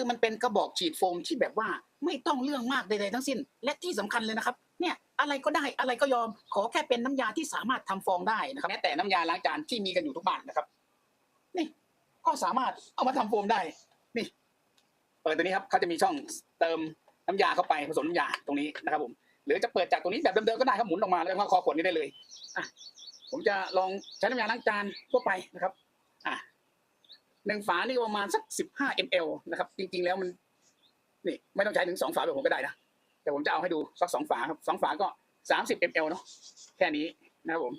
คือมันเป็นกระบอกฉีดโฟมที่แบบว่าไม่ต้องเรื่องมากใดๆทั้งสิ้น และที่สำคัญเลยนะครับ เนี่ยอะไรก็ได้อะไรก็ยอม ขอแค่เป็นน้ำยาที่สามารถทำฟองได้นะครับแม้แต่น้ำยาล้างจานที่มีกันอยู่ทุกบ้านนะครับ นี่ ก็สามารถเอามาทำโฟมได้ นี่ เปิดตัวนี้ครับเขาจะมีช่องเติมน้ำยาเข้าไปผสมน้ำยาตรงนี้นะครับ ผม หรือจะเปิดจากตรงนี้แบบเดิมๆก็ได้ครับหมุนออกมาแล้วก็คอขวดนี้ได้เลยอะผมจะลองใช้น้ำยาล้างจานทั่วไปนะครับ หนึ่งฝานี่ประมาณสักสิบห้า ml นะครับ จริง ๆ แล้วมันนี่ไม่ต้องใช้ถึงสองฝาแบบผมก็ได้นะแต่ผมจะเอาให้ดูสักสองฝาครับสองฝาก็สามสิบ ml เนาะแค่นี้นะครับผม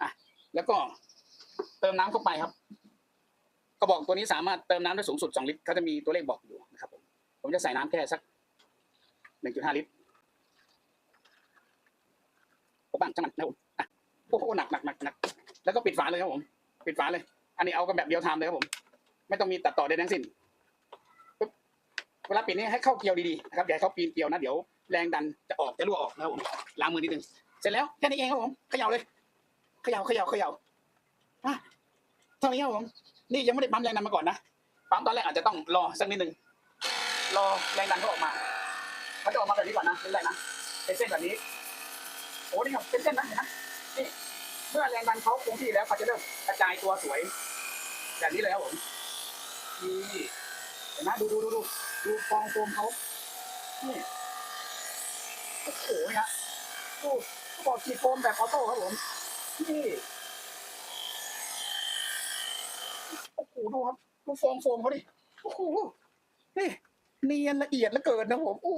อะแล้วก็เติมน้ำเข้าไปครับกระบอกตัวนี้สามารถเติมน้ำได้สูงสุดสองลิตรเขาจะมีตัวเลขบอกอยู่นะครับผมผมจะใส่น้ำแค่สักหนึ่งจุดห้าลิตรก็บ้างช่างมันนะผมอะโอ้โหหนักหนักหนักหนักแล้วก็ปิดฝาเลยครับผม ปิดฝาเลย อันนี้เอากันแบบเดียวทำเลยครับผม ไม่ต้องมีตัดต่อใดทั้งสิ้นเวลาปิดนี่ให้เข้าเกลียวดีๆนะครับอย่าเข้าปีนเกลียวนะเดี๋ยวแรงดันจะออกจะรั่วออกนะครับผมล้างมือนิดนึงเสร็จแล้วแค่นี้เองครับผมเขย่าเลยเขย่าเขย่าเขย่าอะเท่านี้ครับผมนี่ยังไม่ได้ปั๊มแรงดันมาก่อนนะปั๊มตอนแรกอาจจะต้องรอสักนิดนึงรอแรงดันเขาออกมาเขาจะออกมาแบบนี้ก่อนนะเป็นไรนะเป็นเส้นแบบนี้โอ้นี่ครับเป็นเส้นนะเห็นไหมนี่เมื่อแรงดันเขาคงที่แล้วเขาจะเริ่มกระจายตัวสวย แบบนี้เลยครับผม นี่เห็นไหมดูดูดูดูดูฟองโฟมเขานี่โอ้โหนี่ฮะดูเขาบอกฉีดโฟมแบบออโต้ครับผมนี่โอ้โหดูครับดูฟองโฟมเขาดิโอ้โหนี่เนียนละเอียดเหลือเกินนะผมโอ้